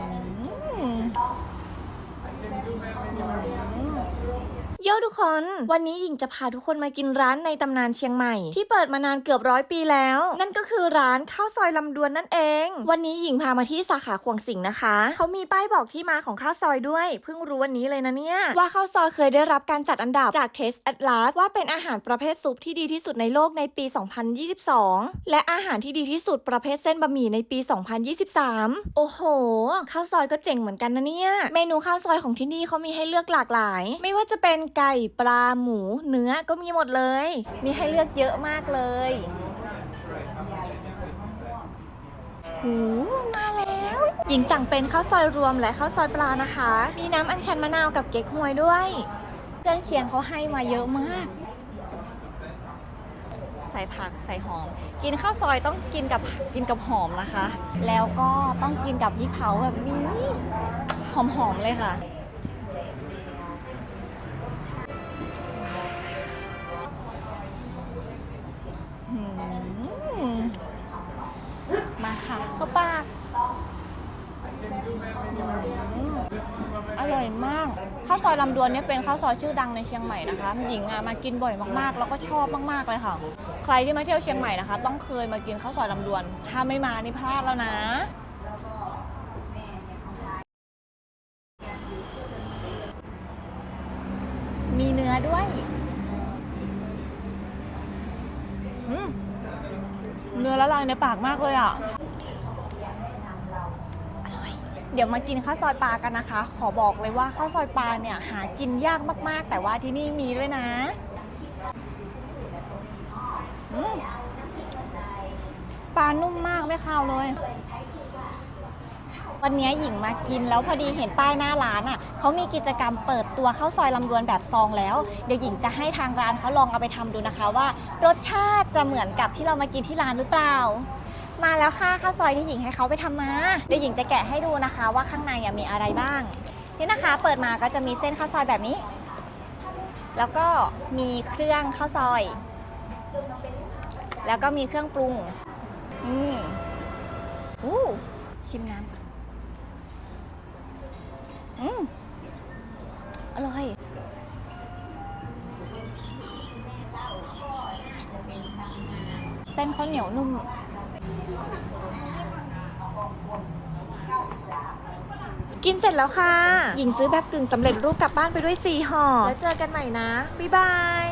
嗯。嗯。嗯 โยทุกคน วันนี้หญิงจะพาทุกคนมากินร้านในตำนานเชียงใหม่ ที่เปิดมานานเกือบร้อยปีแล้ว นั่นก็คือร้านข้าวซอยลำดวนนั่นเอง วันนี้หญิงพามาที่สาขาขวงสิงนะคะ เขามีป้ายบอกที่มาของข้าวซอยด้วย เพิ่งรู้วันนี้เลยนะเนี่ย ว่าข้าวซอยเคยได้รับการจัดอันดับจาก Taste Atlas ว่าเป็นอาหารประเภทซุปที่ดีที่สุดในโลกในปี 2022 และอาหารที่ดีที่สุดประเภทเส้นบะหมี่ในปี 2023 โอ้โห ข้าวซอยก็เจ๋งเหมือนกันนะเนี่ย เมนูข้าวซอยของที่นี่เขามีให้เลือกหลากหลาย ไม่ว่าจะเป็นไก่ปลาหมูเนื้อก็มีหมดเลย มีให้เลือกเยอะมากเลยหูมาแล้ว หญิงสั่งเป็นข้าวซอยรวมและข้าวซอยปลานะคะ มีน้ำอัญชันมะนาวกับเก๊กฮวยด้วยเครื่องเคียงเขาให้มาเยอะมาก ใส่ผักใส่หอม กินข้าวซอยต้องกินกับกินกับหอมนะคะ แล้วก็ต้องกินกับพริกเผาแบบนี้ หอมๆเลยค่ะ ร่อยมาก ข้าวซอยลำดวนเนี่ยเป็นข้าวซอยชื่อดังในเชียงใหม่นะคะ หญิงอะมากินบ่อยมากๆ แล้วก็ชอบมากๆเลยค่ะ ใครที่มาเที่ยวเชียงใหม่นะคะ ต้องเคยมากินข้าวซอยลำดวน ถ้าไม่มานี่พลาดแล้วนะมีเนื้อด้วยอืมเนื้อละลายในปากมากเลยอะ เดี๋ยวมากินข้าวซอยปลากันนะคะ ขอบอกเลยว่าข้าวซอยปลาเนี่ยหากินยากมากๆ แต่ว่าที่นี่มีด้วยนะปลานุ่มมากไม่คาวเลย วันนี้หญิงมากินแล้วพอดีเห็นป้ายหน้าร้านอะเขามีกิจกรรมเปิดตัวข้าวซอยลำดวนแบบซองแล้ว เดี๋ยวหญิงจะให้ทางร้านเขาลองเอาไปทำดูนะคะว่า รสชาติจะเหมือนกับที่เรามากินที่ร้านหรือเปล่า มาแล้วค่ะข้าวซอยที่หญิงให้เขาไปทำมาเดี๋ยวหญิงจะแกะให้ดูนะคะ ว่าข้างในอะมีอะไรบ้างนี่นะคะ เปิดมาก็จะมีเส้นข้าวซอยแบบนี้ แล้วก็มีเครื่องข้าวซอย แล้วก็มีเครื่องปรุงนี่อู้ชิมน้ำอืมอร่อยเส้นข้าวเหนียวนุ่ม กินเสร็จแล้วค่ะ หญิงซื้อแบบกึ่งสำเร็จรูปกลับบ้านไปด้วย4ห่อ แล้วเจอกันใหม่นะ บ๊ายบาย